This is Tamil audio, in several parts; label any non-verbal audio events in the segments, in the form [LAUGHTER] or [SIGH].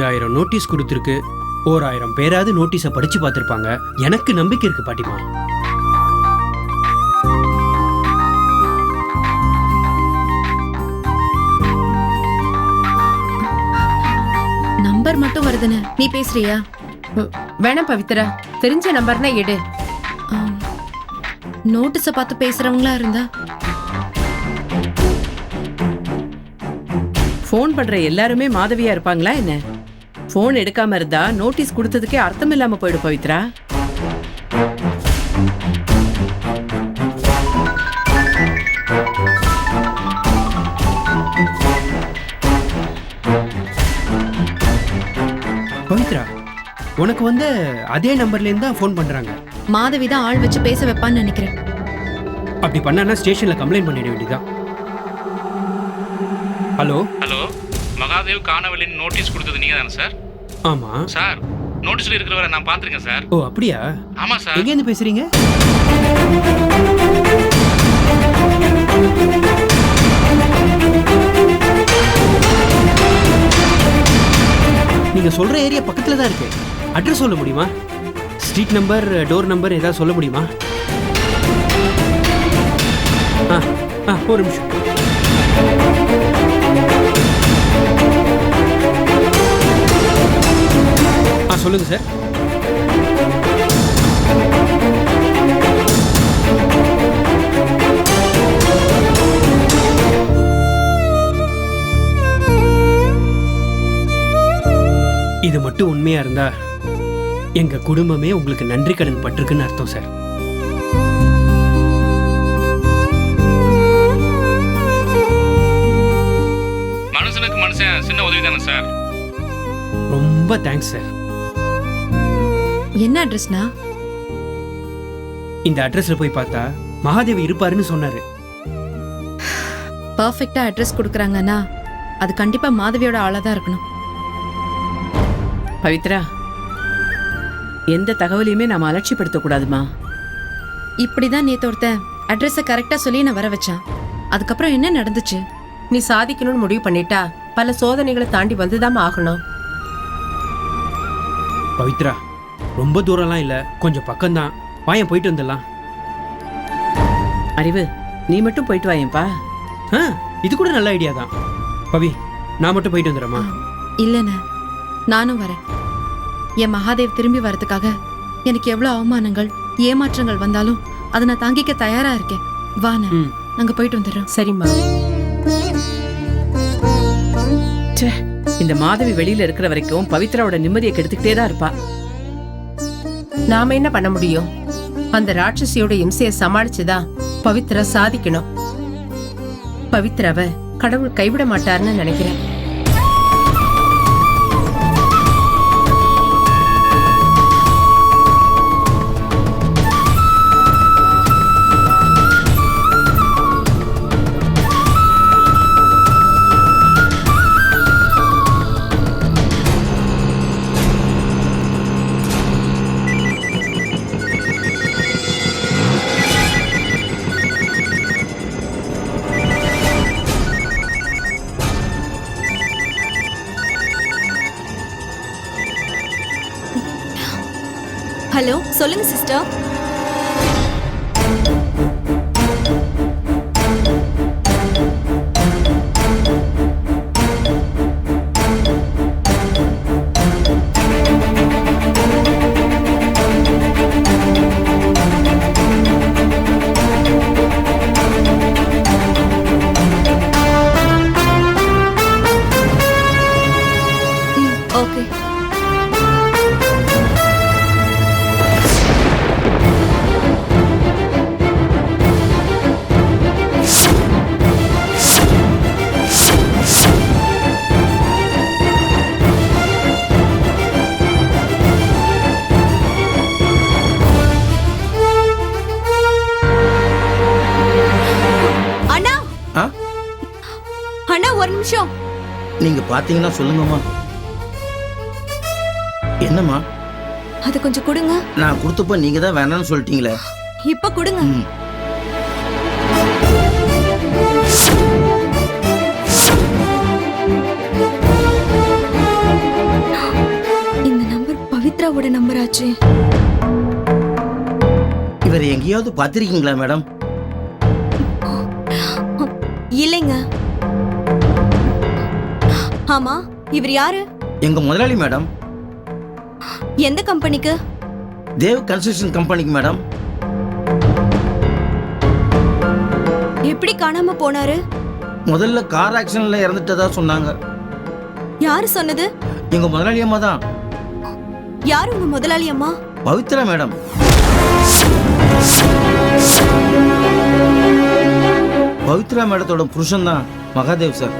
அஞ்சாயிரம் நோட்டீஸ் கொடுத்துருக்கு. ஓராயிரம் பேராவது நோட்டீஸை படிச்சு பார்த்துருப்பாங்க. எனக்கு நம்பிக்கை இருக்கு பாட்டிமா நம்பர் மட்டும் வருதுன்னு. நீ பேசுறியா? வேணாம் பவித்ரா. தெரிஞ்ச நம்பர்னா எடு. நோட்டீஸ பார்த்து பேசுறவங்களா இருந்தா? ஃபோன் பண்ற எல்லாருமே மாதவியா இருப்பாங்களா என்ன? ஃபோன் எடுக்காம இருந்தா நோட்டீஸ் கொடுத்ததுக்கே அர்த்தம் இல்லாம போயிடும் பவித்ரா. பவித்ரா உனக்கு வந்து அதே நம்பர்லேருந்து தான் ஃபோன் பண்ணுறாங்க மாதவி தான் ஆள் வச்சு பேச வைப்பான்னு நினைக்கிறேன். அப்படி பண்ணானா ஸ்டேஷனில் கம்ப்ளைண்ட் பண்ணிட வேண்டியதான் ஹலோ ஹலோ மகாதேவ் காணவில்லைன்னு நோட்டீஸ் கொடுத்தது நீங்க தானே சார் ஆமாம் சார் நோட்டீஸ்ல இருக்கிறவரை நான் பார்த்துருக்கேன் சார். ஓ அப்படியா? ஆமா சார். எங்கேருந்து பேசுறீங்க? நீங்க சொல்ற ஏரியா பக்கத்துல தான் இருக்கு. அட்ரஸ் சொல்ல முடியுமா? ஸ்ட்ரீட் நம்பர் டோர் நம்பர் ஏதாவது சொல்ல முடியுமா? ஆ ஆ ஒரு நிமிஷம். ஆ சொல்லுங்க சார் இது மட்டும் உண்மையா இருந்தா எங்க குடும்பமே உங்களுக்கு நன்றி கடன் பட்டிருக்குன்னு அர்த்தம் சார் மனுஷனுக்கு மனுஷன் சின்ன உதவி தானே சார் ரொம்ப தேங்க்ஸ் சார் என்ன அட்ரஸ்னா? இந்த அட்ரஸ்ல போய் பார்த்தா மகாதேவி இருப்பாருன்னு சொன்னாரு. பர்ஃபெக்டா அட்ரஸ் கொடுக்குறாங்கன்னா அது கண்டிப்பா மாதவியோட ஆளா தான் இருக்கணும். பவித்ரா எந்த தகவலையுமே நாம அலட்சியப்படுத்த கூடாதுமா இப்படிதான் நேத்து ஒருத்தன் அட்ரஸை கரெக்டா சொல்லி நான் வர வச்சான். அதுக்கப்புறம் என்ன நடந்துச்சு? நீ சாதிக்கணும்னு முடிவு பண்ணிட்டா பல சோதனைகளை தாண்டி வந்துதாம்மா ஆகணும். பவித்ரா ரொம்ப தூரம்லாம் இல்ல. கொஞ்சம் பக்கம்தான். வாயன் போயிட்டு வந்துடலாம். அறிவு நீ மட்டும் போயிட்டு வாயேன்பா ஆ இது கூட நல்ல ஐடியா தான். பவி நான் மட்டும் போயிட்டு வந்துடுறேம்மா. இல்லைண்ணே. நானும் வரேன். என் மகாதேவ் திரும்பி வரதுக்காக எனக்கு எவ்வளவு அவமானங்கள் ஏமாற்றங்கள் வந்தாலும் அதை நான் தாங்கிக்க தயாரா இருக்கேன். வாண்ணே ம். நாங்க போயிட்டு வந்துடுறோம். சரிம்மா. ச்சே இந்த மாதவி வெளியில இருக்கிற வரைக்கும் பவித்ராவோட நிம்மதியை கெடுத்துக்கிட்டே தான் இருப்பா. நாம என்ன பண்ண முடியும்? அந்த ராட்சசியோட இம்சையை சமாளிச்சுதா பவித்ரா சாதிக்கணும். பவித்ராவை கடவுள் கைவிட மாட்டாருன்னு நினைக்கிறேன். சொல்லுங்க சிஸ்டர் நீங்க பாத்தீங்கன்னா சொல்லுங்கம்மா. என்னம்மா? அது கொஞ்சம் கொடுங்க. நான் கொடுத்தப்ப நீங்க தான் வேணாம்னு சொல்லிட்டீங்களே. இப்ப கொடுங்க. ம். ஆச்சு. இவரை எங்கேயாவது பார்த்திருக்கீங்களா மேடம்? இல்லைங்க. ஆமா இவர் யாரு? எங்க முதலாளி மேடம். எந்த கம்பெனிக்கு? தேவ் கன்ஸ்ட்ரக்ஷன் கம்பெனிக்கு மேடம். எப்படி காணாம போனாரு? முதல்ல கார் ஆக்சிடென்ட்ல இறந்துட்டதா சொன்னாங்க. யாரு சொன்னது? எங்க முதலாளி அம்மா தான். யாரு உங்க முதலாளி அம்மா? பவித்ரா மேடம். பவித்ரா மேடத்தோட புருஷன் தான் மகாதேவ் சார்.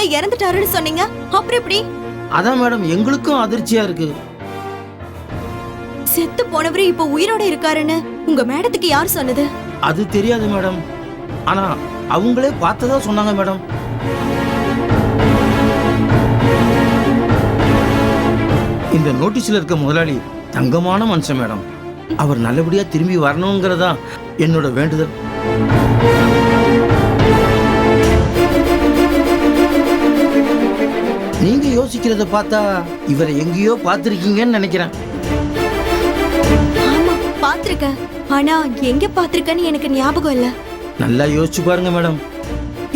ஆக்சிடென்ட்ல இறந்துட்டாருன்னு சொன்னீங்க? அப்புறம் எப்படி? அதான் மேடம் எங்களுக்கும் அதிர்ச்சியா இருக்கு. செத்து போனவரு இப்ப உயிரோட இருக்காருன்னு உங்க மேடத்துக்கு யார் சொன்னது? அது தெரியாது மேடம். ஆனா அவங்களே பார்த்ததா சொன்னாங்க மேடம். இந்த நோட்டீஸ்ல இருக்க முதலாளி தங்கமான மனுஷன் மேடம். அவர் நல்லபடியா திரும்பி வரணுங்கிறதா என்னோட வேண்டுதல். நீங்க யோசிக்கிறத பார்த்தா இவரை எங்கேயோ பார்த்திருக்கீங்கன்னு நினைக்கிறேன். ஆமா பாத்திருக்கேன் ஆனா எங்க பாத்திருக்கேன்னு எனக்கு ஞாபகம் இல்ல. நல்லா யோசிச்சு பாருங்க மேடம்.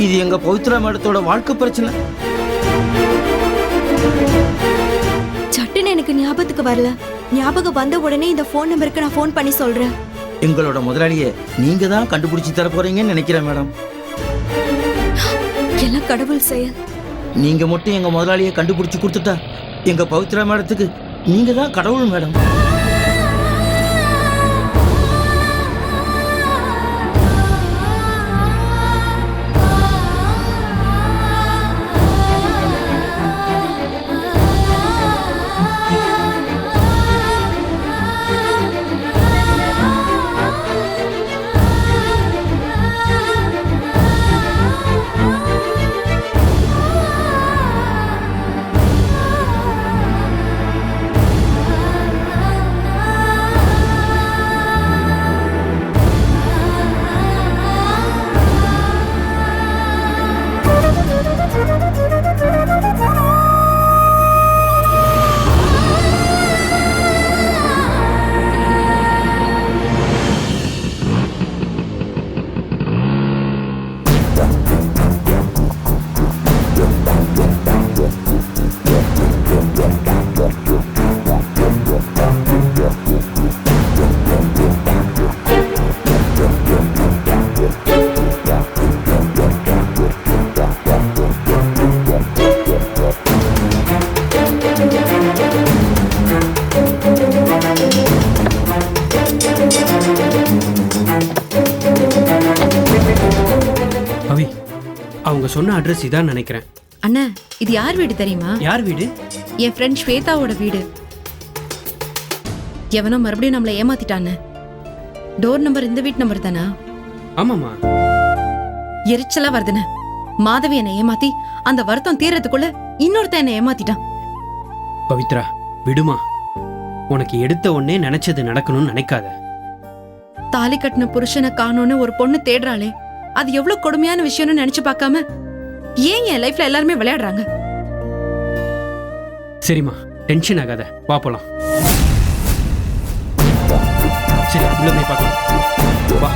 இது எங்க பவித்ரா மேடத்தோட வாழ்க்கை பிரச்சனை. சட்டுன்னு எனக்கு ஞாபகத்துக்கு வரல. ஞாபகம் வந்த உடனே இந்த ஃபோன் நம்பருக்கு நான் ஃபோன் பண்ணி சொல்றேன். எங்களோட முதலாளியை நீங்க தான் கண்டுபிடிச்சு தர போறீங்கன்னு நினைக்கிறேன் மேடம். எல்லாம் கடவுள் செயல். நீங்க மட்டும் எங்க முதலாளியை கண்டுபிடிச்சு கொடுத்துட்டா எங்க பவித்ரா மேடத்துக்கு நீங்க தான் கடவுள் மேடம். சொன்ன அட்ரஸ் இதான் நினைக்கிறேன். அண்ணா இது யார் வீடு தெரியுமா? யார் வீடு? என் ஃப்ரெண்ட் ஸ்வேதாவோட வீடு. எவனோ மறுபடியும் நம்மளை ஏமாத்திட்டான்னு. டோர் நம்பர் இந்த வீட்டு நம்பர் தானா? ஆமாம்மா. எரிச்சலா வருதுன்னு. மாதவி என்னை ஏமாத்தி அந்த வருத்தம் தீர்றதுக்குள்ள இன்னொருத்தன் என்னை ஏமாத்திட்டான். பவித்ரா விடுமா. உனக்கு எடுத்த உடனே நினைச்சது நடக்கணும்னு நினைக்காத. தாலி கட்டின புருஷனை காணோன்னு ஒரு பொண்ணு தேடுறாளே. அது எவ்வளவு கொடுமையான விஷயம்னு நினைச்சு பார்க்காம ஏன் என் லைஃப்ல எல்லாருமே விளையாடுறாங்க? சரிம்மா டென்ஷன் ஆகாத. வா போலாம். சரி உள்ள போய் பார்க்கலாம். வா.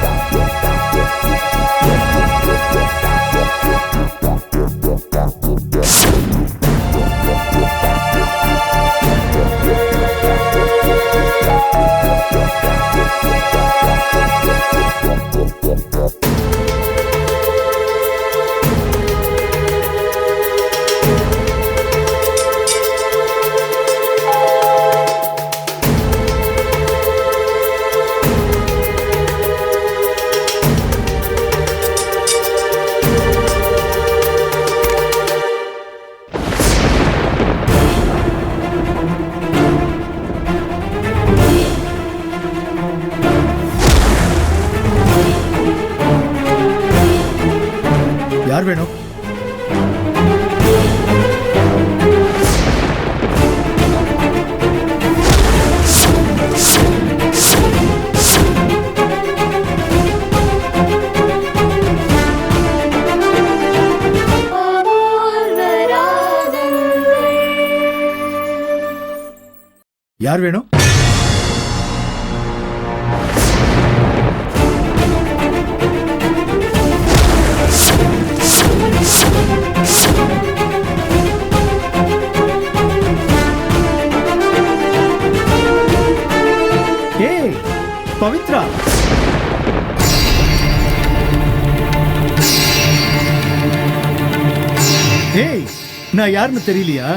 நான் யாருன்னு தெரியலையா?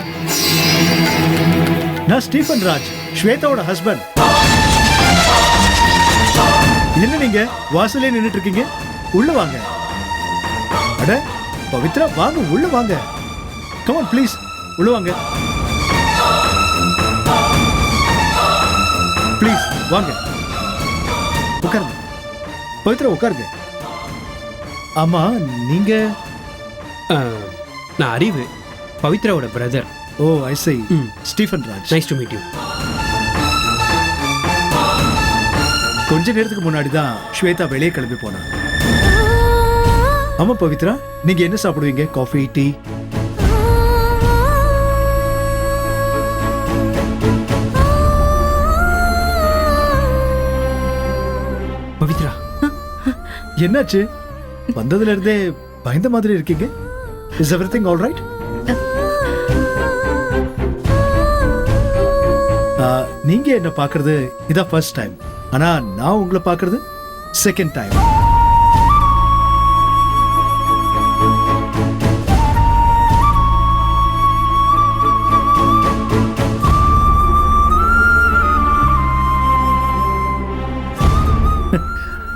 நான் ஸ்டீஃபன் ராஜ் ஸ்வேதாவோட ஹஸ்பண்ட் என்ன நீங்க? வாசலே நின்னுட்டு இருக்கீங்க உள்ள வாங்க. அட பவித்ரா வாங்க உள்ள வாங்க. கமான் ப்ளீஸ் உள்ள வாங்க. ப்ளீஸ் வாங்க. உட்காருங்க. பவித்ரா உட்காருங்க. ஆமா நீங்க? நான் அறிவு. பவித்ராவோட brother O I see hmm. Stephen Raj. Nice to meet you கொஞ்ச நேரத்துக்கு முன்னாடி தான் ஸ்வேதா வெளியே கிளம்பி போனா. ஆமா பவித்ரா நீங்க என்ன சாப்பிடுவீங்க? காஃபி டீ பவித்ரா என்னாச்சு? வந்ததுல இருந்தே பயந்த மாதிரி இருக்கீங்க? Is everything all right நீங்க என்ன பார்க்கிறது? இதான் ஃபர்ஸ்ட் டைம் ஆனா நான் உங்களை பார்க்கிறது செகண்ட் டைம்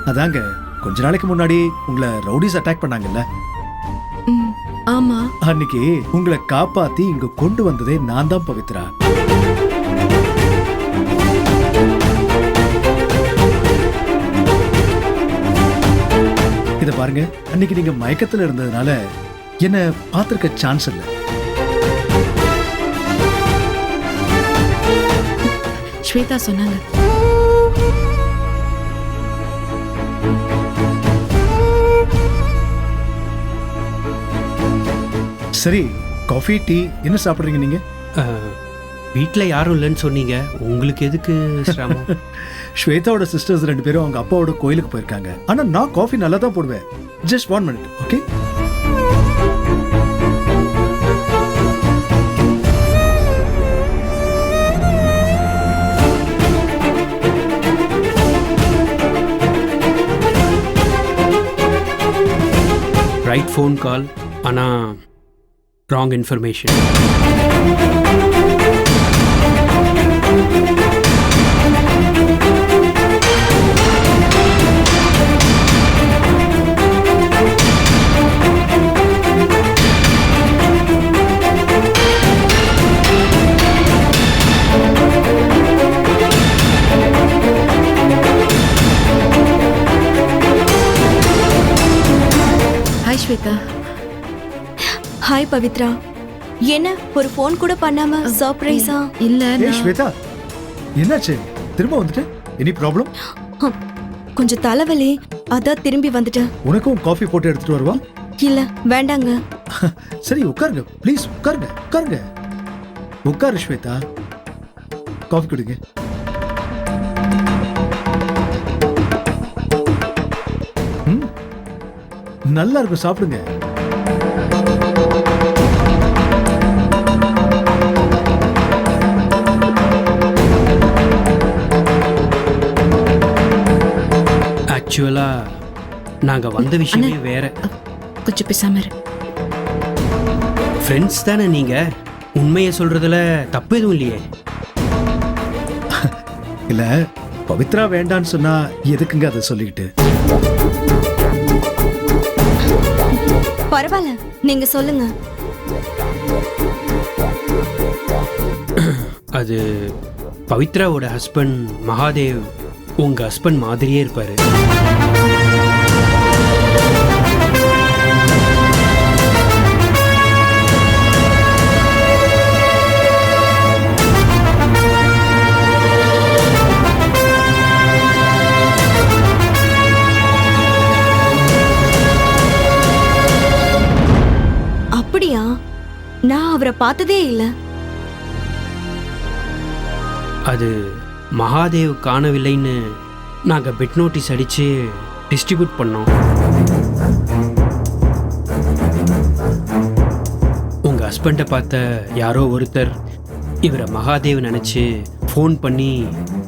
அதாங்க கொஞ்ச நாளைக்கு முன்னாடி உங்களை ரவுடிஸ் அட்டாக் பண்ணாங்கல்ல? ஆமா. அன்னைக்கு உங்களை காப்பாத்தி இங்க கொண்டு வந்ததே நான் தான் பவித்ரா. இத பாருங்க. அன்னைக்கு நீங்க மயக்கத்துல இருந்ததுனால என்ன பார்த்திருக்க சான்ஸ் இல்ல. ஸ்வேதா சொன்னாங்க. சரி காஃபி டீ என்ன சாப்பிடுறீங்க நீங்க? வீட்டில் யாரும் இல்லைன்னு சொன்னீங்க. உங்களுக்கு எதுக்கு சிரமம்? [LAUGHS] ஸ்வேதாவோட சிஸ்டர்ஸ் ரெண்டு பேரும் அவங்க அப்பாவோட கோயிலுக்கு போயிருக்காங்க. ஆனா நான் காஃபி நல்லா தான் போடுவேன். Just one minute okay right phone call ஆனால் wrong information Shweta. Hi Pavithra. என்ன ஒரு ஃபோன் கூட பண்ணாம சர்ப்ரைஸா இல்ல ஏய் ஸ்வேதா என்னாச்சு? திரும்ப வந்துட்டு? எனி ப்ராப்ளம் கொஞ்சம் தலைவலி. அதான் திரும்பி வந்துட்டேன் உனக்கும் காஃபி போட்டு எடுத்துட்டு வருவா? இல்ல வேண்டாங்க. [LAUGHS] சரி உட்காருங்க. ப்ளீஸ் உட்காருங்க. உட்காருங்க. உட்காரு ஸ்வேதா. காஃபி குடிங்க. நல்லா இருக்கும் சாப்பிடுங்க. ஆக்சுவலாக நாங்கள் வந்த விஷயமே வேற. கொஞ்சம் பேசாம இரு. ஃப்ரெண்ட்ஸ் தானே நீங்கள் உண்மையை சொல்கிறதுல தப்பு எதுவும் இல்லையே. [LAUGHS] இல்ல பவித்ரா வேண்டான்னு சொன்னா எதுக்குங்க அதை சொல்லிக்கிட்டு? பரவாயில்ல. நீங்க சொல்லுங்க. அது பவித்ராவோட ஹஸ்பண்ட் மகாதேவ் உங்க ஹஸ்பண்ட் மாதிரியே இருப்பாரு. நான் பார்த்ததே இல்ல. அது மகாதேவ் காணவில்லைன்னு நாங்கள் பெட் நோட்டீஸ் அடித்து டிஸ்ட்ரிபியூட் பண்ணோம். உங்கள் ஹஸ்பண்டை பார்த்த யாரோ ஒருத்தர் இவரை மகாதேவ் நினச்சி ஃபோன் பண்ணி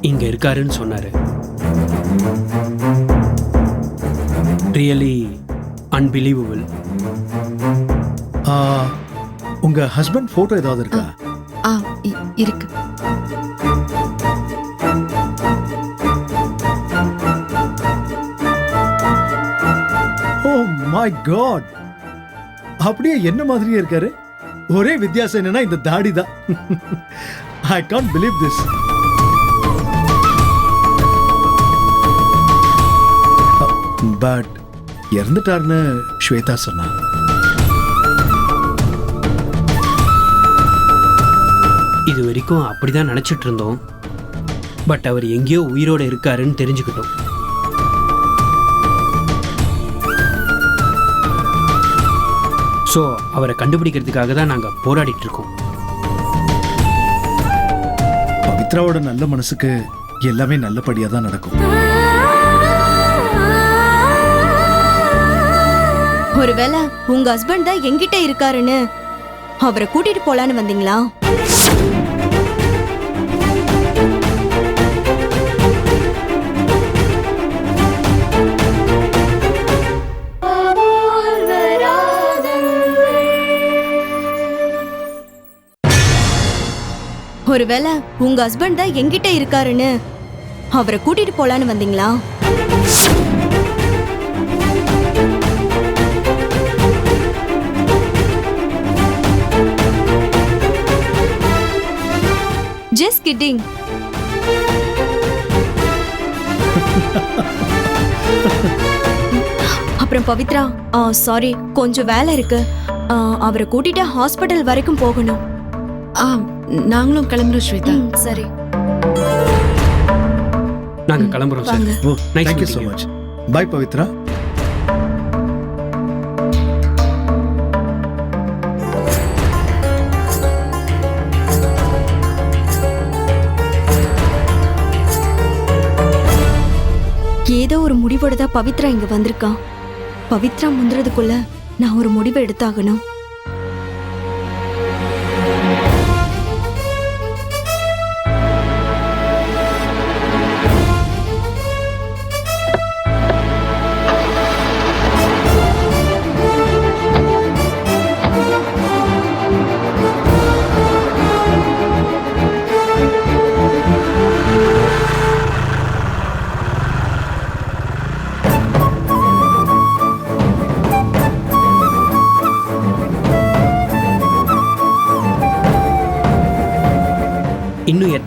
இங்கே இருக்காருன்னு சொன்னார். ரியலி அன்பிலீவபிள் ஆ, உங்க ஹஸ்பண்ட் போட்டோ ஏதாவது இருக்கா? ஆ இ- இருக்கு. ஓ மை காட் அப்படியே என்ன மாதிரியே இருக்காரு? ஒரே வித்தியாசம் என்னன்னா இந்த தாடி தான். I can't believe this but இறந்துட்டாருன்னு Shweta சொன்னா. இது வரைக்கும் அப்படி தான் நினச்சிட்டு இருந்தோம் பட் அவர் எங்கேயோ உயிரோடு இருக்காருன்னு தெரிஞ்சுக்கிட்டோம். ஸோ அவரை கண்டுபிடிக்கிறதுக்காக தான் நாங்கள் போராடிட்டு இருக்கோம். பவித்ராவோட நல்ல மனசுக்கு எல்லாமே நல்லபடியா தான் நடக்கும். ஒருவேளை உங்க ஹஸ்பண்ட் தான் என்கிட்ட இருக்காருன்னு அவரை கூட்டிட்டு போலான்னு வந்தீங்களா? ஒருவேளை உங்க ஹஸ்பண்ட் தான் எங்கிட்ட இருக்காருன்னு அவரை கூட்டிட்டு போலான்னு வந்தீங்களா? கிட்டிங் அப்புறம் பவித்ரா சாரி கொஞ்சம் வேலை இருக்கு. அவரை கூட்டிட்டு ஹாஸ்பிட்டல் வரைக்கும் போகணும். ஆ நாங்களும் கிளம்புறோம் ஸ்வேதா. சரி. நாங்கள் கிளம்புறோம் sir thank you so. Much bye Pavithra. முடிவோட தான் பவித்ரா இங்க வந்திருக்கான். பவித்ரா முந்துறதுக்குள்ள நான் ஒரு முடிவை எடுத்தாகணும்.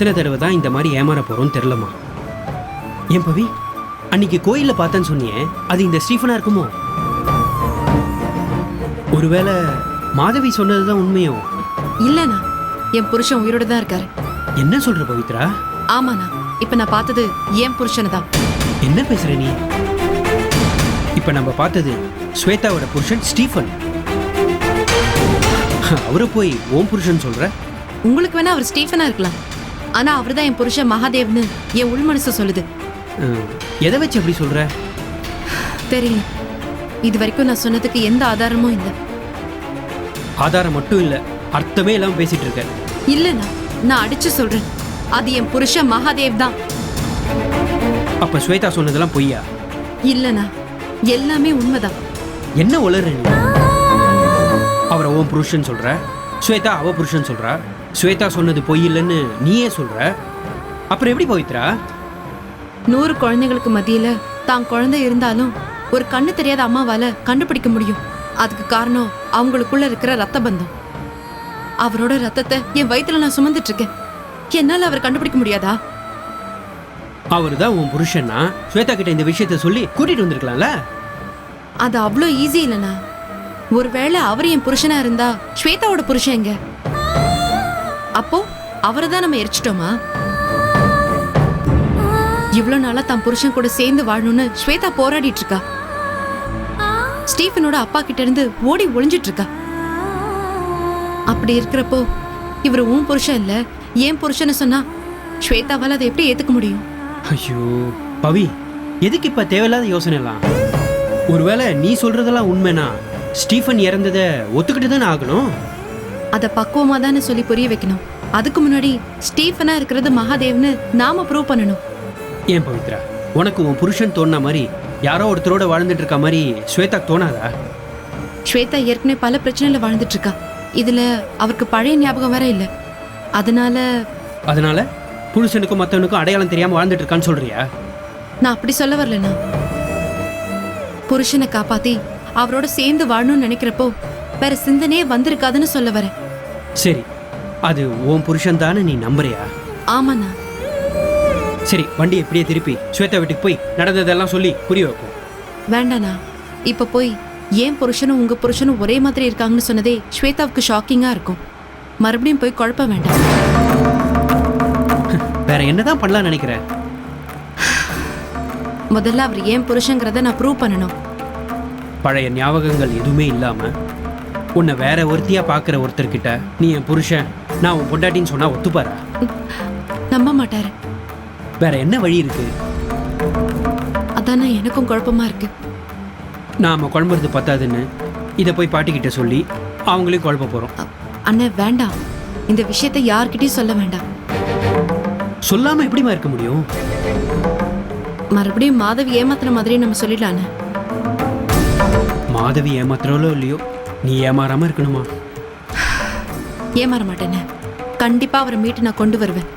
எத்தனை தடவை தான் இந்த மாதிரி ஏமாற போகிறோம்னு தெரிலம்மா. ஏன் பவி? அன்னைக்கு கோயிலில் பார்த்தேன்னு சொன்னியே அது இந்த ஸ்டீஃபனா இருக்குமோ? ஒருவேளை மாதவி சொன்னது தான் உண்மையோ? இல்லண்ணா என் புருஷன் உயிரோட தான் இருக்காரு. என்ன சொல்ற பவித்ரா? ஆமாண்ணா இப்ப நான் பார்த்தது என் புருஷனை தான். என்ன பேசுற நீ? இப்ப நம்ம பார்த்தது ஸ்வேதாவோட புருஷன் ஸ்டீஃபன். அவரை போய் ஓம் புருஷன் சொல்ற? உங்களுக்கு வேணா அவர் ஸ்டீஃபனா இருக்கலாம். ஆனா அவர்தான் என் புருஷன் மகாதேவ்னு என் உள் மனசு சொல்லுது. எதை வச்சு அப்படி சொல்ற? தெரியல. இது வரைக்கும் நான் சொன்னதுக்கு எந்த ஆதாரமும் இல்லை. ஆதாரம் மட்டும் இல்ல அர்த்தமே இல்லாம பேசிட்டு இருக்க. இல்லண்ணா நான் அடிச்சு சொல்றேன். அது என் புருஷன் மகாதேவ் தான். அப்ப ஸ்வேதா சொன்னதெல்லாம் பொய்யா? இல்லண்ணா எல்லாமே உண்மைதான். என்ன உளற அவரை ஓம் புருஷன் சொல்ற? ஸ்வேதா அவ புருஷன் சொல்றா. ஸ்வேதா சொன்னது பொய் இல்லைன்னு நீயே சொல்ற. அப்புறம் எப்படி பவித்ரா நூறு குழந்தைங்களுக்கு மத்தியில தான் குழந்தை இருந்தாலும் ஒரு கண்ணு தெரியாத அம்மாவால கண்டுபிடிக்க முடியும். அதுக்கு காரணம் அவங்களுக்குள்ள இருக்கிற ரத்த பந்தம். அவரோட ரத்தத்தை என் வயித்துல நான் சுமந்துட்டு இருக்கேன் என்னால அவர் கண்டுபிடிக்க முடியாதா? அவர் தான் உன் புருஷன்னா. ஸ்வேதா கிட்ட இந்த விஷயத்த சொல்லி கூட்டிட்டு வந்திருக்கலாம்ல? அது அவ்வளோ ஈஸி இல்லைண்ணா. ஒருவேளை அவர் என் புருஷனா இருந்தா ஸ்வேதாவோட புருஷன் எங்க? அப்போ அவரை தான் நம்ம எரிச்சிட்டோமா? இவ்வளோ நாளா தன் புருஷன் கூட சேர்ந்து வாழணும்னு ஸ்வேதா போராடிட்டு இருக்கா ஸ்டீஃபனோட அப்பா கிட்ட இருந்து ஓடி ஒளிஞ்சிட்டு இருக்கா அப்படி இருக்கிறப்போ இவர் உன் புருஷன் இல்ல ஏன் புருஷன்னு சொன்னா ஸ்வேதாவால் அதை எப்படி ஏத்துக்க முடியும்? ஐயோ பவி எதுக்கு இப்ப தேவையில்லாத யோசனை எல்லாம் ஒருவேளை நீ சொல்றதெல்லாம் உண்மைனா ஸ்டீஃபன் இறந்ததை ஒத்துக்கிட்டு தானே ஆகணும்? அதை பக்குவமா தானே சொல்லி புரிய வைக்கணும். அதுக்கு முன்னாடி ஸ்டீஃபனா இருக்கிறது மகாதேவ்னு நாம ப்ரூவ் பண்ணணும். ஏன் பவித்ரா? உனக்கு உன் புருஷன் தோணுன மாதிரி யாரோ ஒருத்தரோட வாழ்ந்துட்டு இருக்க மாதிரி ஸ்வேதாக்கு தோணாதா? ஸ்வேதா ஏற்கனவே பல பிரச்சனையில வாழ்ந்துட்டு இருக்கா. இதுல அவருக்கு பழைய ஞாபகம் வேற இல்ல. அதனால அதனால புருஷனுக்கும் மற்றவனுக்கும் அடையாளம் தெரியாம வாழ்ந்துட்டு இருக்கான்னு சொல்றியா? நான் அப்படி சொல்ல வரலண்ணா. புருஷனை காப்பாத்தி அவரோட சேர்ந்து வாழணும்னு நினைக்கிறப்போ வேற சிந்தனையே வந்திருக்காதுன்னு சொல்ல வரேன். சரி அது உன் புருஷன் தானே நீ நம்புறியா? ஆமாண்ணா. சரி வண்டி எப்படியே திருப்பி ஸ்வேதா வீட்டுக்கு போய் நடந்ததெல்லாம் சொல்லி புரிய வைப்போம். வேண்டாண்ணா. இப்ப போய் ஏன் புருஷனும் உங்க புருஷனும் ஒரே மாதிரி இருக்காங்கன்னு சொன்னதே ஸ்வேதாவுக்கு ஷாக்கிங்கா இருக்கும். மறுபடியும் போய் குழப்ப வேண்டாம். [LAUGHS] வேற என்னதான் பண்ணலாம் நினைக்கிறேன் முதல்ல அவர் ஏன் புருஷங்கிறத நான் ப்ரூவ் பண்ணணும். பழைய ஞாபகங்கள் எதுவுமே இல்லாம உன்னை வேற ஒருத்தியா பார்க்குற ஒருத்தர்கிட்ட நீ என் புருஷன் நான் உன் பொண்டாட்டின்னு சொன்னா ஒத்துப்பாரா? நம்ப மாட்டாரு. வேற என்ன வழி இருக்கு? அதானே எனக்கும் குழப்பமா இருக்கு. நாம குழம்புறது பத்தாதுன்னு இதை போய் பாட்டிக்கிட்ட சொல்லி அவங்களையும் குழப்ப போறோம். அ- அண்ணே வேண்டாம். இந்த விஷயத்தை யார்கிட்டயும் சொல்ல வேண்டாம். சொல்லாம எப்படிமா இருக்க முடியும்? மறுபடியும் மாதவி ஏமாத்துன மாதிரி நம்ம சொல்லிடலானே மாதவி ஏமாத்துறாலோ இல்லையோ நீ ஏமாறாம இருக்கணுமா? ஏமாற மாட்டேன்னு கண்டிப்பா அவரை மீட்டு நான் கொண்டு வருவேன்.